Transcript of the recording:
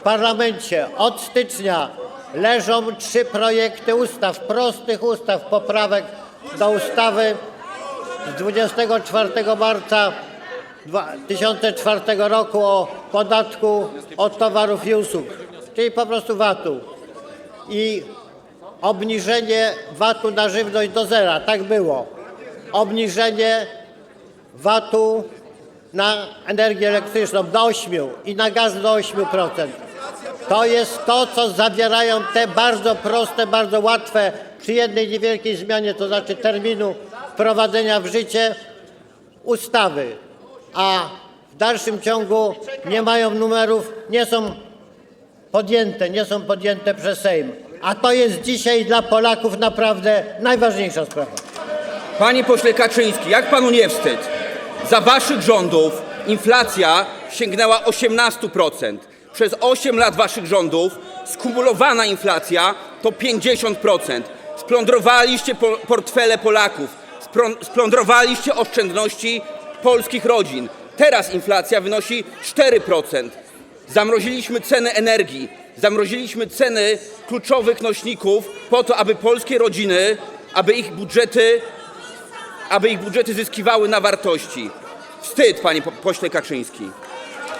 w parlamencie od stycznia leżą trzy projekty ustaw, prostych ustaw, poprawek do ustawy z 24 marca 2004 roku o podatku od towarów i usług, czyli po prostu VAT-u. I obniżenie VAT-u na żywność do zera, tak było. Obniżenie VAT-u na energię elektryczną do 8 i na gaz do 8%. To jest to, co zawierają te bardzo proste, bardzo łatwe przy jednej niewielkiej zmianie, to znaczy terminu wprowadzenia w życie ustawy, a w dalszym ciągu nie mają numerów, nie są podjęte, nie są podjęte przez Sejm. A to jest dzisiaj dla Polaków naprawdę najważniejsza sprawa. Panie pośle Kaczyński, jak panu nie wstyd? Za waszych rządów inflacja sięgnęła 18%. Przez 8 lat waszych rządów skumulowana inflacja to 50%. Splądrowaliście po- portfele Polaków, splądrowaliście oszczędności polskich rodzin. Teraz inflacja wynosi 4%. Zamroziliśmy ceny energii, zamroziliśmy ceny kluczowych nośników po to, aby polskie rodziny, aby ich budżety aby ich budżety zyskiwały na wartości. Wstyd, panie po- pośle Kaczyński.